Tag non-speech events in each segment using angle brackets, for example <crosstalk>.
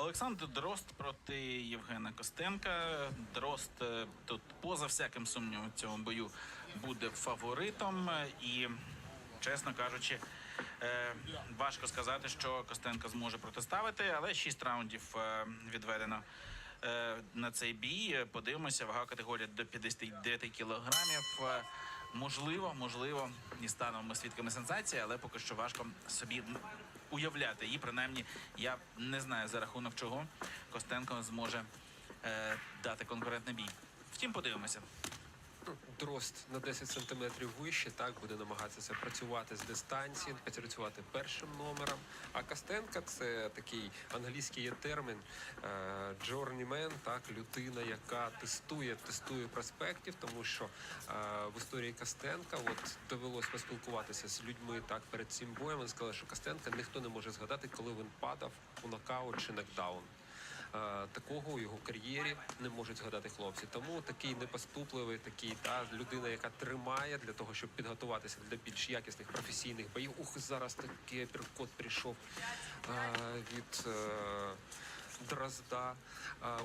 Олександр Дрозд проти Євгена Костенка. Дрозд е, тут, поза всяким сумнівом, в цьому бою буде фаворитом. І, чесно кажучи, е, важко сказати, що Костенко зможе протиставити, але 6 раундів е, відведено. На цей бій подивимося, вага категорія до 59 кілограмів. Можливо, можливо, і станемо ми свідками сенсації, але поки що важко собі уявляти її. Принаймні, я не знаю за рахунок чого Костенко зможе е, дати конкурентний бій. Втім, подивимося. Дрозд на 10 сантиметрів вище, так буде намагатися працювати з дистанції, працювати першим номером. А Костенка це такий англійський є термін джорнімен, так людина, яка тестує, тестує проспектів, тому що е, в історії Костенка от довелось поспілкуватися з людьми так перед цим боєм. Вони сказали, що Костенка ніхто не може згадати, коли він падав у нокаут чи нокдаун. Е, Такого у його кар'єрі не можуть згадати хлопці. Тому такий непоступливий, такий та людина, яка тримає для того, щоб підготуватися для більш якісних професійних боїв. Ух, зараз такий апперкот прийшов е, від. е, Дрозда,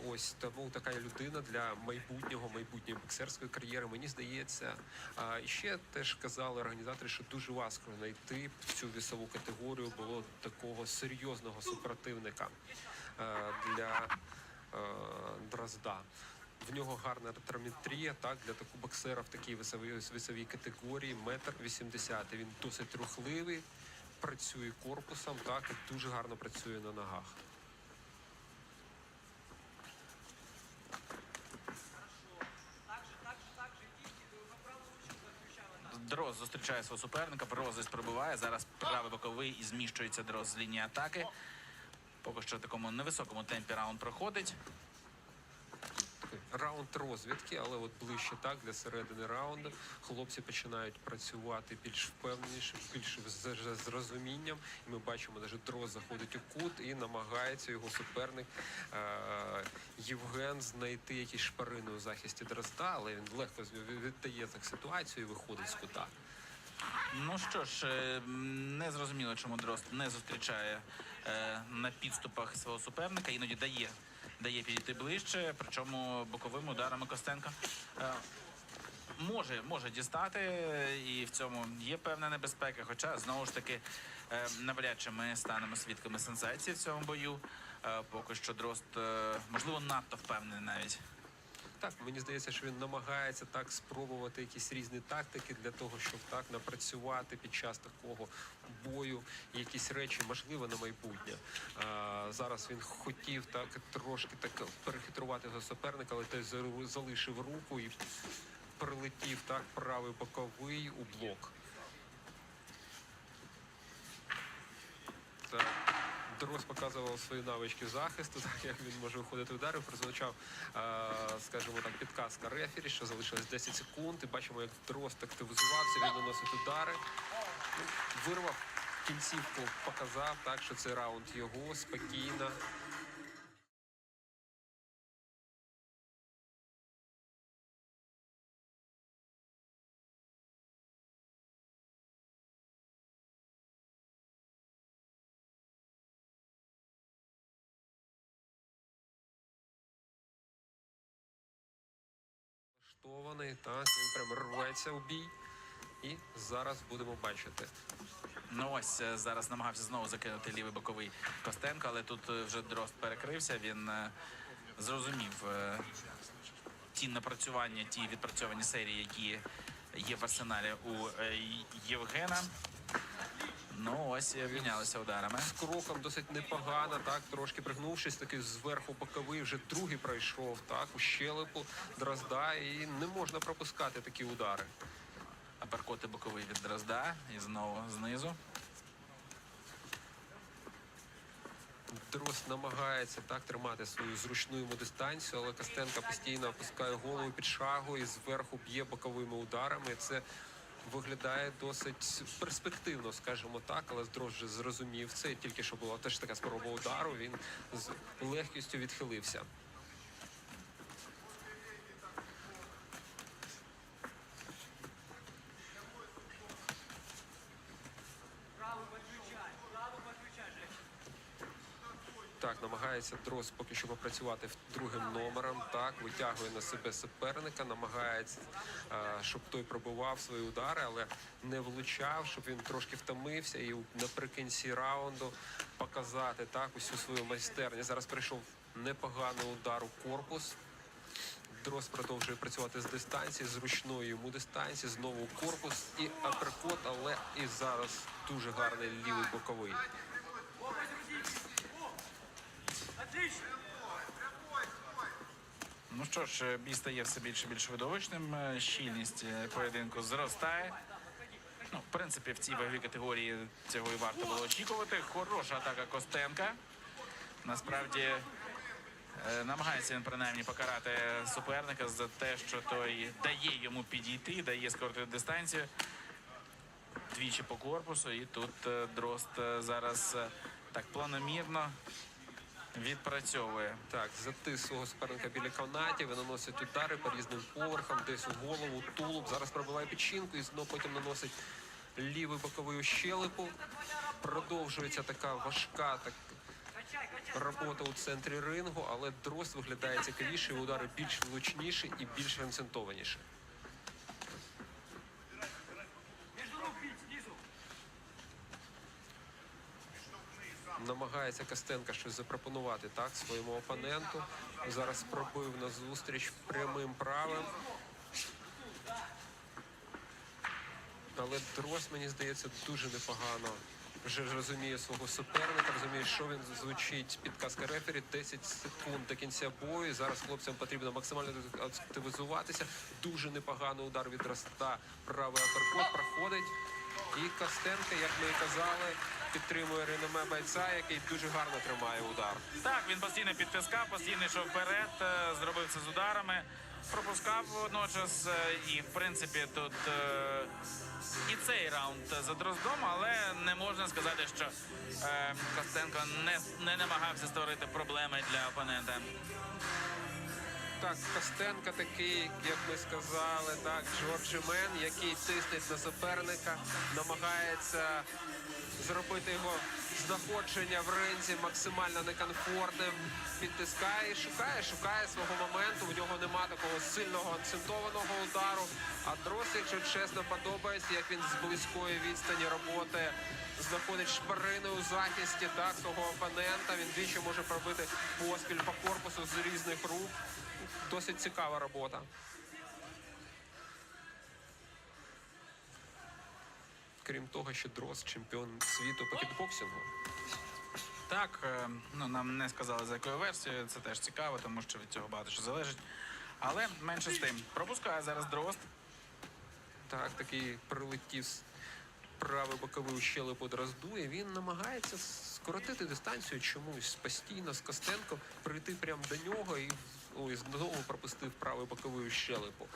ось тому така людина для майбутнього, майбутньої боксерської кар'єри. Мені здається, а, і ще теж казали організатори, що дуже важко знайти цю вісову категорію було такого серйозного супротивника для е, Дрозда. В нього гарна ретрометрія, так для такого боксера в такій весовій, весовій категорії, метр вісімдесят. Він досить рухливий, працює корпусом, так і дуже гарно працює на ногах. Дрозд зустрічає свого суперника, Брозис прибуває. Зараз правий боковий і зміщується Дрозд з лінії атаки. Поки що в такому невисокому темпі раунд проходить. Раунд розвідки, але от ближче так для середини раунду хлопці починають працювати більш впевненіше, більш з, розумінням. І ми бачимо, навіть Дрозд заходить у кут і намагається його суперник е- Євген знайти якісь шпарини у захисті Дрозда, але він легко віддає так ситуацію і виходить з кута. Ну що ж, е, не зрозуміло, чому Дрозд не зустрічає е, на підступах свого суперника, іноді дає, дає підійти ближче, причому боковими ударами Костенко. Е, Може, може дістати, і в цьому є певна небезпека. Хоча знову ж таки навряд чи ми станемо свідками сенсації в цьому бою. Поки що Дрозд, можливо, надто впевнений навіть. Так, мені здається, що він намагається так спробувати якісь різні тактики для того, щоб так напрацювати під час такого бою якісь речі, можливо, на майбутнє. А, зараз він хотів так трошки так перехитрувати його суперника, але той залишив руку і прилетів так правий боковий у блок. Так. Дрос показував свої навички захисту, <laughs> так як він може виходити в. Прозвучав, е, скажімо так, підказка рефері, що залишилось 10 секунд. І бачимо, як Дрозд активізувався, він наносить удари. Вирвав кінцівку, показав так, що цей раунд його спокійно. Штований, Та він прям рветься у бій. І зараз будемо бачити. Ну ось е, зараз намагався знову закинути лівий боковий Костенко, але тут е, вже Дрозд перекрився. Він е, зрозумів ті напрацювання, ті відпрацьовані серії, які є в арсеналі у Євгена. Ну ось обмінялися ударами. З кроком досить непогано, так, трошки пригнувшись, такий зверху боковий, вже другий пройшов, так, у щелепу Дрозда, і не можна пропускати такі удари. Аперкоти боковий від Дрозда і знову знизу. Дрозд намагається так тримати свою зручну йому дистанцію, але Костенко постійно опускає голову під шагу і зверху б'є боковими ударами. Це виглядає досить перспективно, скажімо так, але Дрожжі зрозумів це. Тільки що була теж така спроба удару. Він з легкістю відхилився. Так, Так, намагається Дрос поки що попрацювати другим номером. Так, витягує на себе суперника, намагається, е, щоб той пробивав свої удари, але не влучав, щоб він трошки втомився і наприкінці раунду показати так усю свою майстерність. Зараз прийшов непоганий удар у корпус. Дрос продовжує працювати з дистанції, з йому дистанції, знову корпус і аперкот, але і зараз дуже гарний лівий боковий. Ну що ж, бій стає все більше і більш видовищним. е, Щільність е, поєдинку зростає. Ну, в принципі, в цій ваговій категорії цього і варто було очікувати. Хороша атака Костенка. Насправді е, намагається він принаймні покарати суперника за те, що той дає йому підійти, дає скоротити дистанцію. Двічі по корпусу, і тут е, Дрозд е, зараз е, так планомірно відпрацьовує. Так, затис свого суперника біля канатів, і наносить удари по різним поверхам, десь у голову, тулуб. Зараз пробиває печінку і знову потім наносить лівий боковий щелепу. Продовжується така важка так, робота у центрі рингу, але дрозд виглядає цікавіше, удари більш влучніші і більш акцентованіші. Намагається Костенка щось запропонувати так своєму опоненту. Зараз пробив на зустріч прямим правим. Але Дрос, мені здається, дуже непогано. Вже розуміє свого суперника, розуміє, що він звучить підказка рефері. 10 секунд до кінця бою. Зараз хлопцям потрібно максимально активізуватися. Дуже непоганий удар від Роста. Правий аперкот проходить. І Костенко, як ми і казали, підтримує реноме бойця, який дуже гарно тримає удар. Так, він постійно підтискав, постійно йшов вперед, е, зробив це з ударами, пропускав водночас. е, І в принципі тут е, і цей раунд за дроздом, але не можна сказати, що Костенко не, не намагався створити проблеми для опонента. Так, Костенко такий, як ми сказали, так, Джорджімен, який тиснить на суперника, намагається зробити його знаходження в ринзі максимально некомфортним. Підтискає, і шукає, шукає свого моменту. У нього нема такого сильного акцентованого удару. А Дрос, якщо чесно, подобається, як він з близької відстані роботи знаходить шпарини у захисті так, свого опонента. Він двічі може пробити поспіль по корпусу з різних рук. Досить цікава робота. Крім того, що Дрос чемпіон світу по кікбоксингу. Так, е, ну нам не сказали за якою версією, це теж цікаво, тому що від цього багато що залежить. Але менше з тим, пропускає зараз дрозд. Так, такий прилетів правий боковий щелепу Дрозду, і він намагається скоротити дистанцію чомусь постійно з Костенко, прийти прямо до нього і ой, знову пропустив правий боковий щелепу.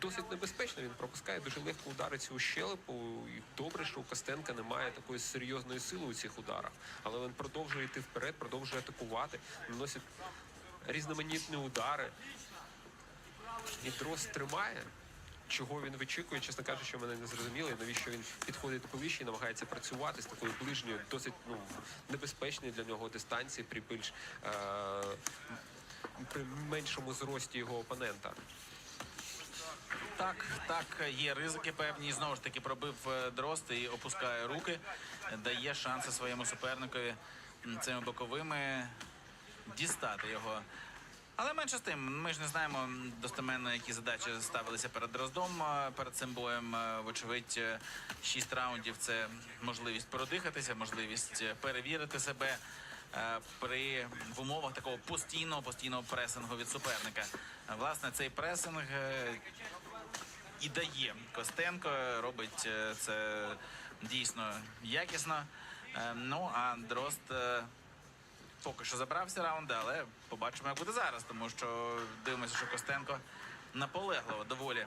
Досить небезпечно, він пропускає дуже легко удари цю щелепу. І добре, що у Костенка немає такої серйозної сили у цих ударах. Але він продовжує йти вперед, продовжує атакувати, наносить різноманітні удари. І тримає. Чого він вичікує, чесно кажучи, мене не зрозуміло, і навіщо він підходить до повіщі і намагається працювати з такою ближньою, досить ну, небезпечною для нього дистанції при більш е, при меншому зрості його опонента. Так, так, є ризики певні. Знову ж таки, пробив е, дрозд і опускає руки, дає шанси своєму суперникові цими боковими дістати його. Але менше з тим, ми ж не знаємо достеменно, які задачі ставилися перед Дроздом е, перед цим боєм. Е, Вочевидь, шість раундів це можливість продихатися, можливість перевірити себе при в умовах такого постійного постійного пресингу від суперника. Е, Власне, цей пресинг е, і дає Костенко, робить е, це дійсно якісно. Е, Ну а Дрозд е, поки що забрав всі раунди, але побачимо, як буде зараз, тому що дивимося, що Костенко наполегливо доволі.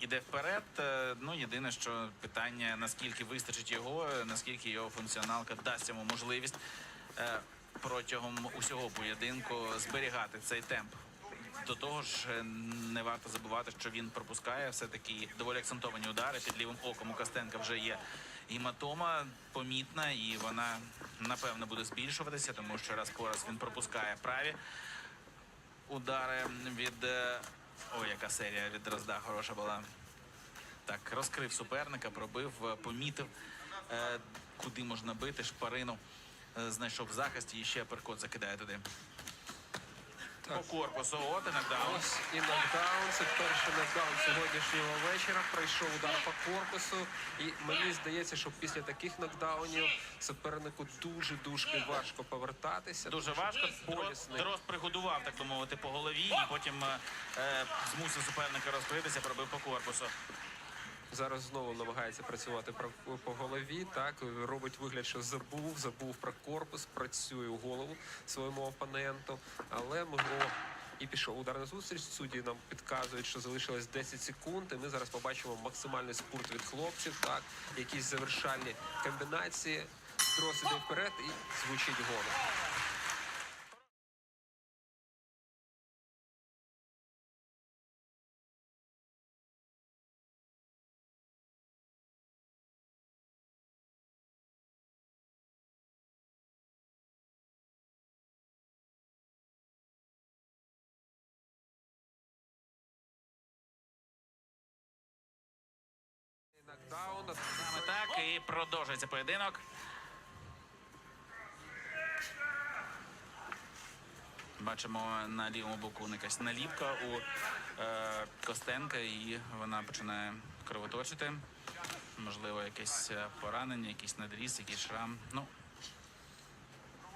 Іде вперед. Е, Ну, єдине, що питання, наскільки вистачить його, наскільки його функціоналка дасть йому можливість е, протягом усього поєдинку зберігати цей темп. До того ж, е, не варто забувати, що він пропускає все-таки доволі акцентовані удари. Під лівим оком у Костенка вже є гематома помітна, і вона напевно буде збільшуватися, тому що раз по раз він пропускає праві удари від. Ой, яка серія від Дрозда хороша була. Так, розкрив суперника, пробив, е, помітив, е, куди можна бити, шпарину. е, Знайшов захист і ще перкот закидає туди. По корпусу, от і нокдаун. Ось і нокдаун. Це перший нокдаун сьогоднішнього вечора. Пройшов удар по корпусу. І мені здається, що після таких нокдаунів супернику дуже дуже важко повертатися. Дуже важко. Болісний. Дрозд пригодував, так би мовити, по голові, і потім е, е, змусив суперника розкритися, пробив по корпусу. Зараз знову намагається працювати по голові. Так робить вигляд, що забув, забув про корпус, працює у голову своєму опоненту, але могло. І пішов удар на зустріч. Судді нам підказують, що залишилось 10 секунд. І ми зараз побачимо максимальний спорт від хлопців. Так, якісь завершальні комбінації. Трос іде вперед і звучить голос. Саме так і продовжується поєдинок. Бачимо на лівому боку якась наліпка у е, Костенка, і вона починає кровоточити. Можливо, якесь е, поранення, якийсь надріз, якийсь шрам. Ну,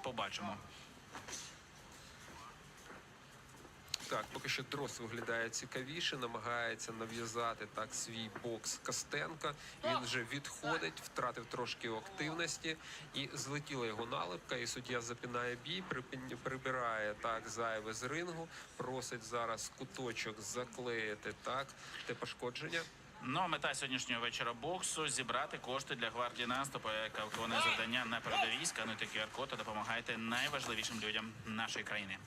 побачимо. Так, поки що Дрос виглядає цікавіше, намагається нав'язати так свій бокс Костенка. Він вже відходить, втратив трошки активності і злетіла його налипка. І суддя запинає бій, прибирає так зайве з рингу, просить зараз куточок заклеїти так те пошкодження. Ну, а мета сьогоднішнього вечора боксу зібрати кошти для гвардії наступу, яка виконує завдання на передовій. Скануйте QR-код та допомагайте найважливішим людям нашої країни.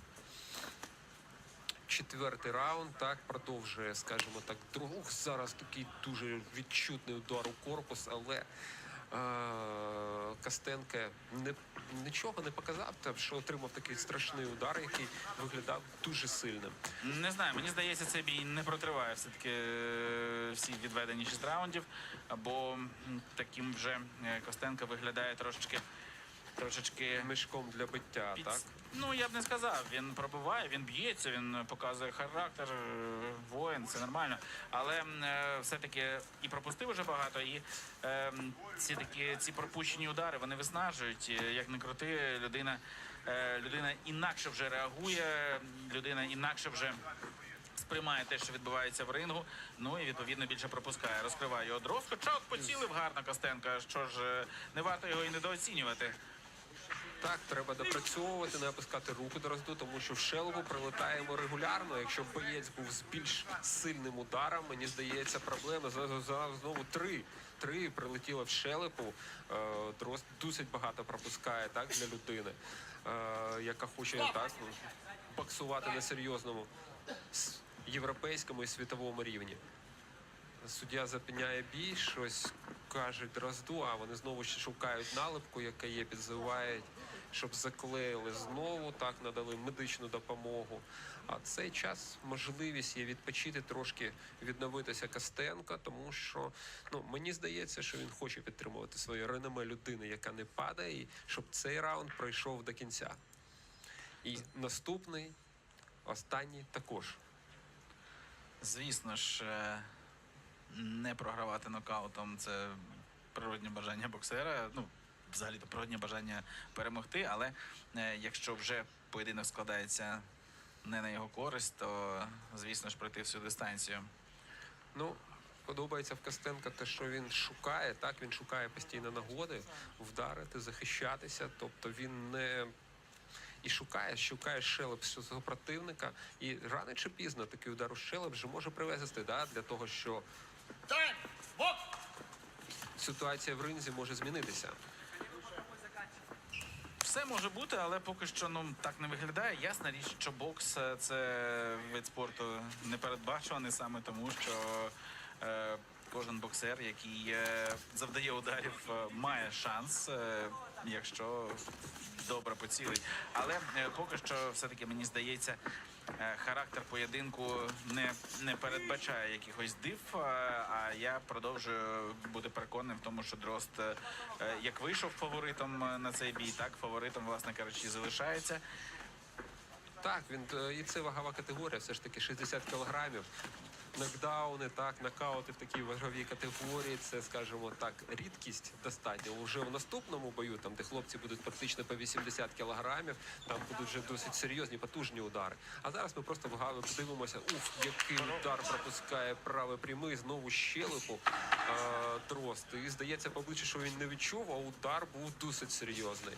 Четвертий раунд так продовжує, скажімо так, друг. Зараз такий дуже відчутний удар у корпус, але е, Костенко не, нічого не показав, та що отримав такий страшний удар, який виглядав дуже сильним. Не знаю, мені здається, цей бій не протриває все-таки е, всі відведені шість раундів, бо таким вже е, Костенко виглядає трошечки. Трошечки Мішком для биття, під... так? Ну я б не сказав. Він пробиває, він б'ється, він показує характер, воїн, це нормально. Але е, все-таки і пропустив уже багато, і е, ці такі ці пропущені удари вони виснажують. Як не крути, людина, е, людина інакше вже реагує, людина інакше вже. Сприймає те, що відбувається в рингу, ну і відповідно більше пропускає. Розкриває його дров. Хоча от поцілив гарно Костенка. Що ж, е, не варто його і недооцінювати. Так, треба допрацьовувати, не опускати руку до розду, тому що в шелову прилетаємо регулярно. Якщо боєць був з більш сильним ударом, мені здається, проблема знову три. Три прилетіло в шелепу. Е, Дрозд досить багато пропускає так для людини, е, яка хоче так ну, боксувати на серйозному європейському і світовому рівні. Суддя запиняє бій, щось каже Дрозду, а вони знову ще шукають налипку, яка є, підзивають, щоб заклеїли знову, так надали медичну допомогу. А цей час можливість є відпочити трошки, відновитися Костенка, тому що ну мені здається, що він хоче підтримувати своє реноме людини, яка не падає, і щоб цей раунд пройшов до кінця. І наступний, останній також. Звісно ж, е, не програвати нокаутом це природне бажання боксера. Ну, взагалі то природне бажання перемогти, але е, якщо вже поєдинок складається не на його користь, то звісно ж пройти всю дистанцію. Ну, подобається в Костенка те, що він шукає, так він шукає постійно нагоди вдарити, захищатися. Тобто він не і шукає, шукає щелеп свого противника. І рано чи пізно такий удар у щелеп вже може привести да, для того, що ситуація в ринзі може змінитися. Все може бути, але поки що ну так не виглядає. Ясна річ, що бокс е, це вид спорту непередбачуваний саме тому, що е, кожен боксер, який е, завдає ударів, е, має шанс. Е, якщо добре поцілить. Але е, поки що, все-таки мені здається, характер поєдинку не, не передбачає якихось див. е, А я продовжую бути переконаний в тому, що Дрозд е, е, як вийшов фаворитом е, на цей бій, так фаворитом, власне кажучи, залишається. Так, він е, і це вагова категорія, все ж таки 60 кілограмів. Нокдауни, так, нокаути в такій ваговій категорії. Це, скажімо так, рідкість достатньо. Уже в наступному бою, там де хлопці будуть практично по 80 кілограмів, там будуть вже досить серйозні, потужні удари. А зараз ми просто вгадуємо, дивимося, ух, який удар пропускає правий прямий, знову щелепу е, Дрозд. І здається, поближче, що він не відчув, а удар був досить серйозний.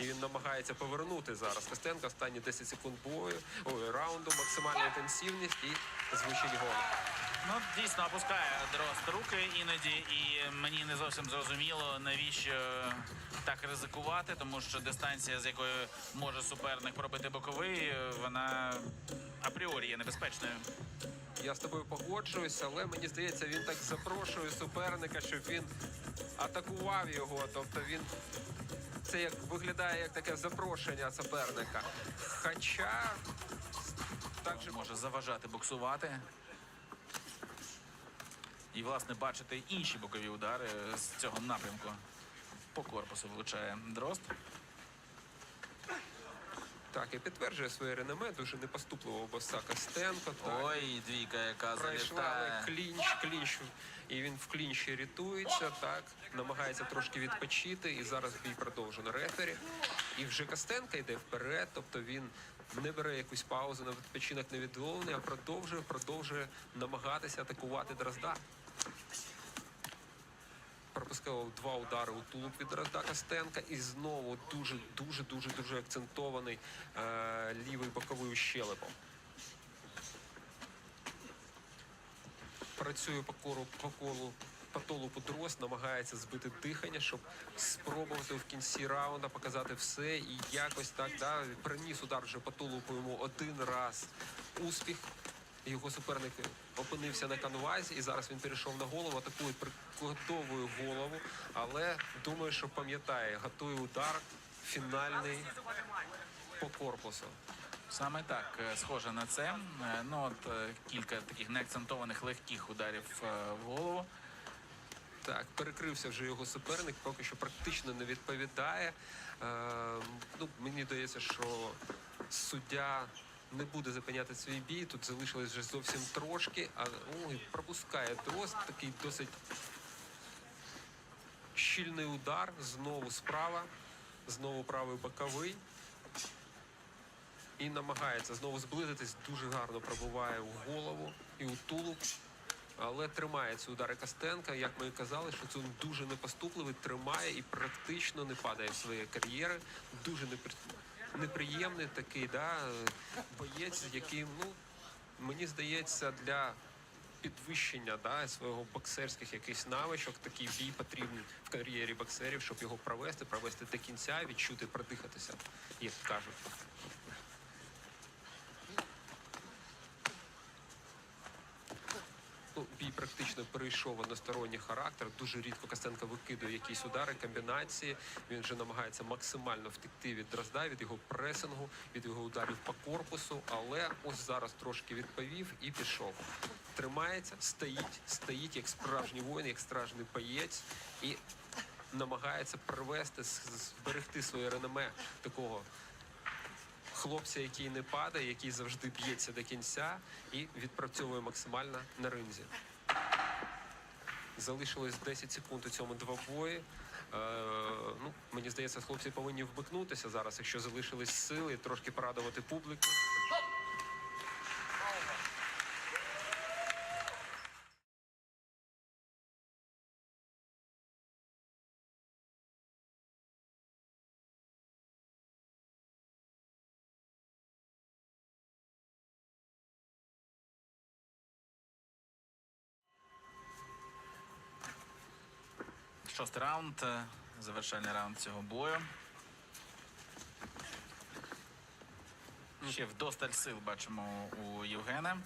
І він намагається повернути зараз. Костенко останні 10 секунд бою, ой, раунду, максимальна інтенсивність і звучить гол. Ну, дійсно опускає Дрозд руки іноді, і мені не зовсім зрозуміло, навіщо так ризикувати, тому що дистанція, з якою може суперник пробити боковий, вона апріорі є небезпечною. Я з тобою погоджуюся, але мені здається, він так запрошує суперника, щоб він атакував його. Тобто він це як виглядає як таке запрошення суперника. Хоча так же може заважати боксувати. І, власне, бачити інші бокові удари з цього напрямку. По корпусу влучає Дрозд. так і підтверджує своє реноме, дуже непоступливого боса Костенко. Ой, двійка, яка Пройшла залітає. клінч, клінч, і він в клінчі рятується, так, намагається трошки відпочити, і зараз бій продовжено рефері. І вже Костенко йде вперед, тобто він не бере якусь паузу на відпочинок невідомлений, а продовжує, продовжує намагатися атакувати Дрозда. Пропускав два удари у тулуб від Дрозда Костенка і знову дуже, дуже, дуже, дуже акцентований е, лівий боковий щелепом. працює по кору по колу дрозд, намагається збити дихання, щоб спробувати в кінці раунда показати все і якось так да, приніс удар вже по тулупу йому один раз успіх. Його суперник опинився на канвазі, і зараз він перейшов на голову, атакує приготовує голову, але думаю, що пам'ятає, готує удар фінальний по корпусу. Саме так, е, схоже на це. Е, Ну, от е, кілька таких неакцентованих легких ударів в голову. Так, перекрився вже його суперник, поки що практично не відповідає. Е, ну, мені здається, що суддя не буде зупиняти свій бій. Тут залишилось вже зовсім трошки, а ой, пропускає дрозд, такий досить щільний удар. Знову справа, знову правий боковий. І намагається знову зблизитись, дуже гарно пробуває у голову і у тулуб. Але тримає ці удари Костенка. Як ми і казали, що це дуже непоступливий, тримає і практично не падає в своєї кар'єри. Дуже непри- неприємний такий да, боєць, з яким, ну, мені здається, для підвищення да, свого боксерських якихось навичок такий бій потрібен в кар'єрі боксерів, щоб його провести, провести до кінця, відчути, продихатися, як кажуть. Ну, бій практично перейшов односторонній характер. Дуже рідко Костенко викидує якісь удари, комбінації. Він вже намагається максимально втекти від дрозда, від його пресингу, від його ударів по корпусу. Але ось зараз трошки відповів і пішов. Тримається, стоїть, стоїть як справжній воїн, як справжній боєць і намагається привести, зберегти своє реноме такого хлопця, який не падає, який завжди б'ється до кінця і відпрацьовує максимально на ринзі. Залишилось 10 секунд у цьому двобої. Е, ну, мені здається, хлопці повинні вбикнутися зараз, якщо залишились сили, трошки порадувати публіку. Шостий раунд, е, завершальний раунд цього бою. Ще вдосталь сил бачимо у Євгена.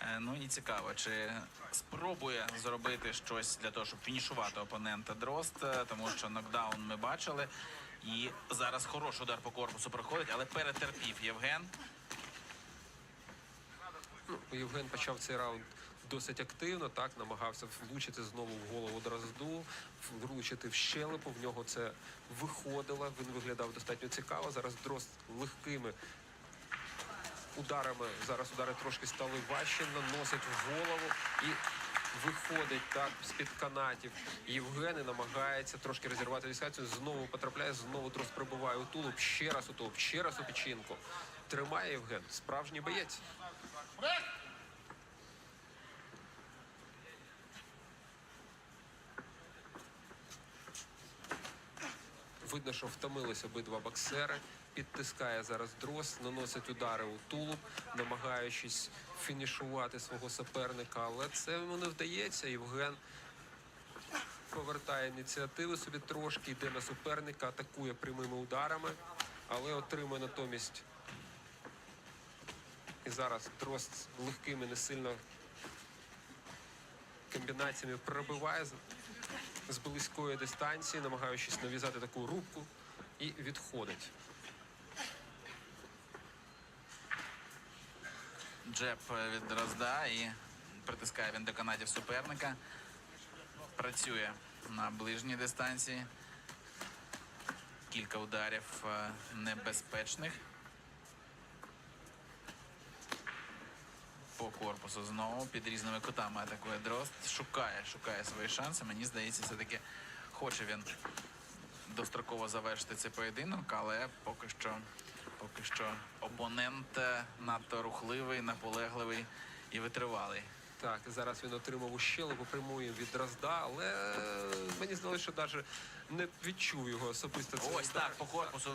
Е, Ну і цікаво, чи спробує зробити щось для того, щоб фінішувати опонента Дрозд, е, тому що нокдаун ми бачили. І зараз хороший удар по корпусу проходить, але перетерпів Євген. Ну, Євген почав цей раунд досить активно, так намагався влучити знову в голову Дрозду, влучити в щелепу. В нього це виходило. Він виглядав достатньо цікаво. Зараз Дрозд легкими ударами. Зараз удари трошки стали важче, наносить в голову і виходить так з-під канатів. Євген і намагається трошки розірвати дистанцію. Знову потрапляє, знову Дрозд прибуває у тулуб, ще раз у тулуб, ще раз у печінку. Тримає Євген, справжній боєць. Видно, що втомилися обидва боксери. Підтискає зараз дрос, наносить удари у тулуб, намагаючись фінішувати свого суперника. Але це йому не вдається. Євген повертає ініціативи собі трошки, йде на суперника, атакує прямими ударами, але отримує натомість. І зараз дрос легкими, не сильно комбінаціями пробиває з- близької дистанції, намагаючись нав'язати таку рубку і відходить. Джеб від Дрозда і притискає він до канатів суперника. Працює на ближній дистанції. Кілька ударів е, небезпечних. По корпусу знову під різними кутами атакує Дрозд. Шукає, шукає свої шанси. Мені здається, все-таки хоче він достроково завершити цей поєдинок, але поки що, поки що опонент е, надто рухливий, наполегливий і витривалий. Так, зараз він отримав у щелепу прямую від Дрозда, але мені здалося, що навіть не відчув його особисто. цей Ось так, по корпусу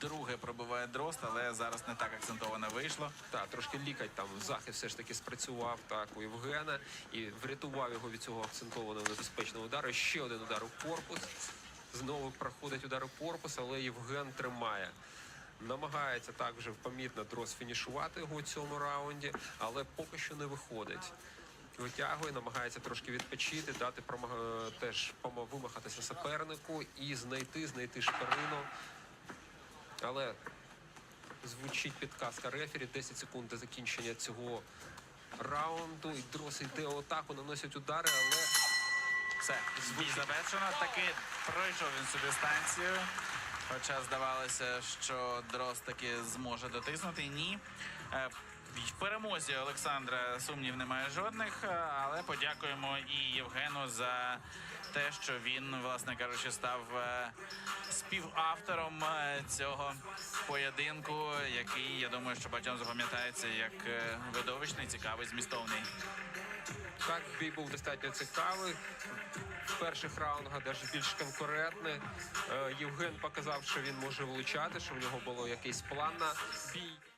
друге пробиває Дрозд, але зараз не так акцентовано вийшло. Так, трошки лікать там захист все ж таки спрацював так у Євгена і врятував його від цього акцентованого небезпечного удару. Ще один удар у корпус. Знову проходить удар у корпус, але Євген тримає. Намагається так вже помітно дрос фінішувати його у цьому раунді, але поки що не виходить. Витягує, намагається трошки відпочити, дати промага- теж вимахатися супернику і знайти, знайти шпарину. Але звучить підказка рефері. 10 секунд до закінчення цього раунду. І Дрос йде у атаку, наносять удари, але Все, бій завершено. Таки пройшов він цю дистанцію. Хоча здавалося, що Дрозд таки зможе дотиснути. Ні. В перемозі Олександра сумнів немає жодних, е, але подякуємо і Євгену за те, що він, власне кажучи, став е, співавтором е, цього поєдинку, який я думаю, що багатьом запам'ятається як видовищний, цікавий, змістовний. так бій був достатньо цікавий. В перших раундах навіть більш конкурентний. Євген показав, що він може влучати, що в нього було якийсь план на бій.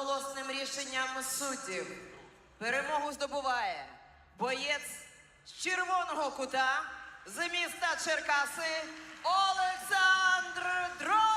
Одноголосним рішенням суддів перемогу здобуває боєць з червоного кута з міста Черкаси Олександр Дрозд!